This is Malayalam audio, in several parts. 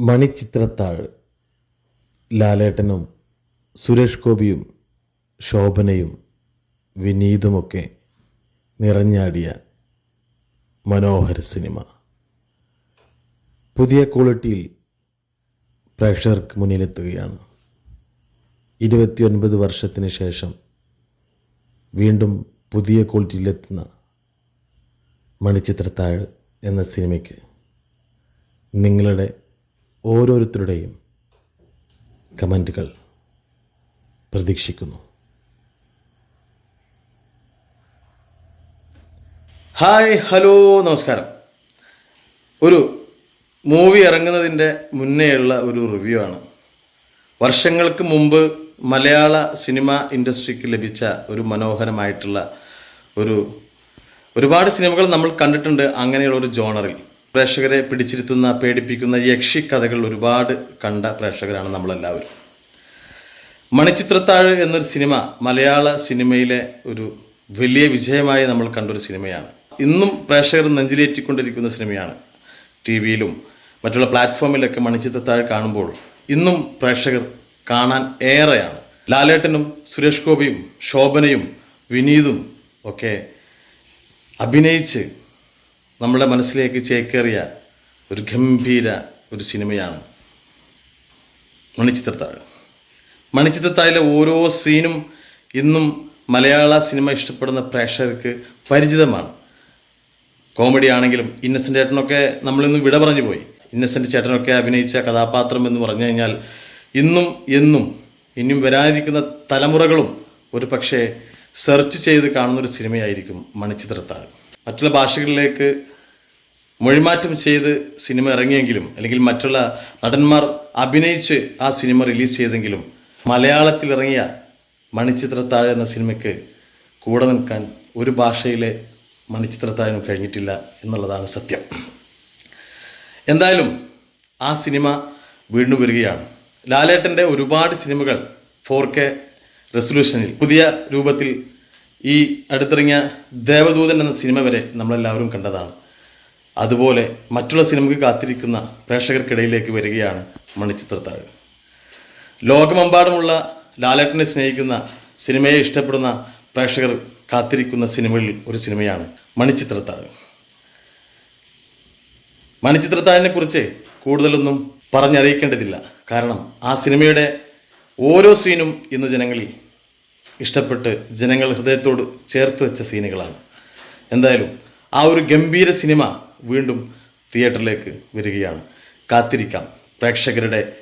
മണിച്ചിത്രത്താഴ് ലാലേട്ടനും സുരേഷ് ഗോപിയും ശോഭനയും വിനീതുമൊക്കെ നിറഞ്ഞാടിയ മനോഹര സിനിമ. പുതിയ ക്വാളിറ്റിയിൽ പ്രേക്ഷകർക്ക് മുന്നിലെത്തുകയാണ്. ഇരുപത്തിയൊൻപത് വർഷത്തിന് ശേഷം വീണ്ടും പുതിയ ക്വാളിറ്റിയിലെത്തുന്ന മണിച്ചിത്രത്താഴ് എന്ന സിനിമയ്ക്ക് നിങ്ങളുടെ ഓരോരുത്തരുടെയും കമന്റുകൾ പ്രതീക്ഷിക്കുന്നു. ഹായ് ഹലോ നമസ്കാരം. ഒരു മൂവി ഇറങ്ങുന്നതിന്റെ മുന്നേയുള്ള ഒരു റിവ്യൂ ആണ്. വർഷങ്ങൾക്ക് മുമ്പ് മലയാള സിനിമ ഇൻഡസ്ട്രിക്ക് ലഭിച്ച ഒരു മനോഹരമായിട്ടുള്ള ഒരു ഒരുപാട് സിനിമകൾ നമ്മൾ കണ്ടിട്ടുണ്ട് അങ്ങനെയുള്ള ഒരു ജോണറിൽ. പ്രേക്ഷകരെ പിടിച്ചിരുത്തുന്ന പേടിപ്പിക്കുന്ന യക്ഷി കഥകൾ ഒരുപാട് കണ്ട പ്രേക്ഷകരാണ് നമ്മളെല്ലാവരും. മണിച്ചിത്രത്താഴ് എന്നൊരു സിനിമ മലയാള സിനിമയിലെ ഒരു വലിയ വിജയമായി നമ്മൾ കണ്ടൊരു സിനിമയാണ്. ഇന്നും പ്രേക്ഷകർ നെഞ്ചിലേറ്റിക്കൊണ്ടിരിക്കുന്ന സിനിമയാണ്. ടി വിയിലും മറ്റുള്ള പ്ലാറ്റ്ഫോമിലൊക്കെ മണിച്ചിത്രത്താഴ് കാണുമ്പോൾ ഇന്നും പ്രേക്ഷകർ കാണാൻ ഏറെയാണ്. ലാലേട്ടനും സുരേഷ് ഗോപിയും ശോഭനയും വിനീതും ഒക്കെ അഭിനയിച്ച് നമ്മുടെ മനസ്സിലേക്ക് ചേക്കേറിയ ഒരു ഗംഭീര ഒരു സിനിമയാണ് മണിച്ചിത്രത്താഴ്. മണിച്ചിത്രത്താഴിലെ ഓരോ സീനും ഇന്നും മലയാള സിനിമ ഇഷ്ടപ്പെടുന്ന പ്രേക്ഷകർക്ക് പരിചിതമാണ്. കോമഡി ആണെങ്കിലും ഇന്നസെന്റ് ചേട്ടനൊക്കെ നമ്മളിന്ന് വിട പറഞ്ഞു പോയി. ഇന്നസെന്റ് ചേട്ടനൊക്കെ അഭിനയിച്ച കഥാപാത്രം എന്ന് പറഞ്ഞു കഴിഞ്ഞാൽ ഇന്നും എന്നും ഇനിയും വരാനിരിക്കുന്ന തലമുറകളും ഒരു പക്ഷേ സെർച്ച് ചെയ്ത് കാണുന്നൊരു സിനിമയായിരിക്കും മണിച്ചിത്രത്താഴ്. മറ്റുള്ള ഭാഷകളിലേക്ക് മൊഴിമാറ്റം ചെയ്ത് സിനിമ ഇറങ്ങിയെങ്കിലും അല്ലെങ്കിൽ മറ്റുള്ള നടന്മാർ അഭിനയിച്ച് ആ സിനിമ റിലീസ് ചെയ്തെങ്കിലും മലയാളത്തിൽ ഇറങ്ങിയ മണിച്ചിത്രത്താഴ് എന്ന സിനിമയ്ക്ക് കൂടെ നിൽക്കാൻ ഒരു ഭാഷയിലെ മണിച്ചിത്രത്താഴിനും കഴിഞ്ഞിട്ടില്ല എന്നുള്ളതാണ് സത്യം. എന്തായാലും ആ സിനിമ വീണ്ടും വരികയാണ്. ലാലേട്ടന്റെ ഒരുപാട് സിനിമകൾ ഫോർ കെ റെസൊല്യൂഷനിൽ പുതിയ രൂപത്തിൽ ഈ അടുത്തിറങ്ങിയ ദേവദൂതൻ എന്ന സിനിമ വരെ നമ്മളെല്ലാവരും കണ്ടതാണ്. അതുപോലെ മറ്റുള്ള സിനിമയ്ക്ക് കാത്തിരിക്കുന്ന പ്രേക്ഷകർക്കിടയിലേക്ക് വരികയാണ് മണിച്ചിത്രത്താഴ്. ലോകമെമ്പാടുമുള്ള ലാലേട്ടനെ സ്നേഹിക്കുന്ന സിനിമയെ ഇഷ്ടപ്പെടുന്ന പ്രേക്ഷകർ കാത്തിരിക്കുന്ന സിനിമകളിൽ ഒരു സിനിമയാണ് മണിച്ചിത്രത്താഴ്. മണിച്ചിത്രത്താഴിനെ കുറിച്ച് കൂടുതലൊന്നും പറഞ്ഞറിയിക്കേണ്ടതില്ല. കാരണം ആ സിനിമയുടെ ഓരോ സീനും ഇന്ന് ജനങ്ങളിൽ ഇഷ്ടപ്പെട്ട് ജനങ്ങൾ ഹൃദയത്തോട് ചേർത്ത് വെച്ച സീനുകളാണ്. എന്തായാലും ആ ഒരു ഗംഭീര സിനിമ വീണ്ടും തിയേറ്ററിലേക്ക് വരികയാണ്. കാത്തിരിക്കാം. പ്രേക്ഷകരുടെ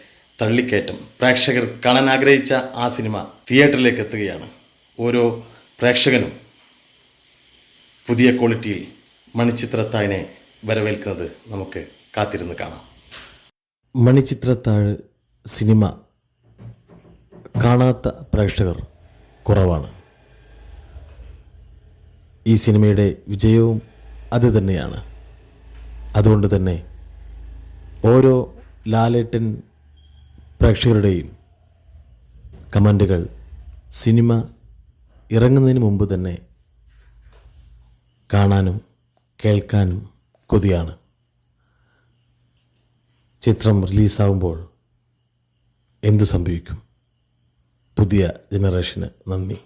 തള്ളിക്കയറ്റം. പ്രേക്ഷകർ കാണാൻ ആഗ്രഹിച്ച ആ സിനിമ തിയേറ്ററിലേക്ക് എത്തുകയാണ്. ഓരോ പ്രേക്ഷകനും പുതിയ ക്വാളിറ്റിയിൽ മണിച്ചിത്രത്താഴിനെ വരവേൽക്കുന്നത് നമുക്ക് കാത്തിരുന്ന് കാണാം. മണിച്ചിത്രത്താഴ് സിനിമ കാണാത്ത പ്രേക്ഷകർ കുറവാണ്. ഈ സിനിമയുടെ വിജയവും അത് തന്നെയാണ്. അതുകൊണ്ട് തന്നെ ഓരോ ലാലേട്ടൻ പ്രേക്ഷകരുടെയും കമന്റുകൾ സിനിമ ഇറങ്ങുന്നതിന് മുമ്പ് തന്നെ കാണാനും കേൾക്കാനും കൊതിയാണ്. ചിത്രം റിലീസാവുമ്പോൾ എന്തു സംഭവിക്കും? പുതിയ ജനറേഷന് നന്ദി.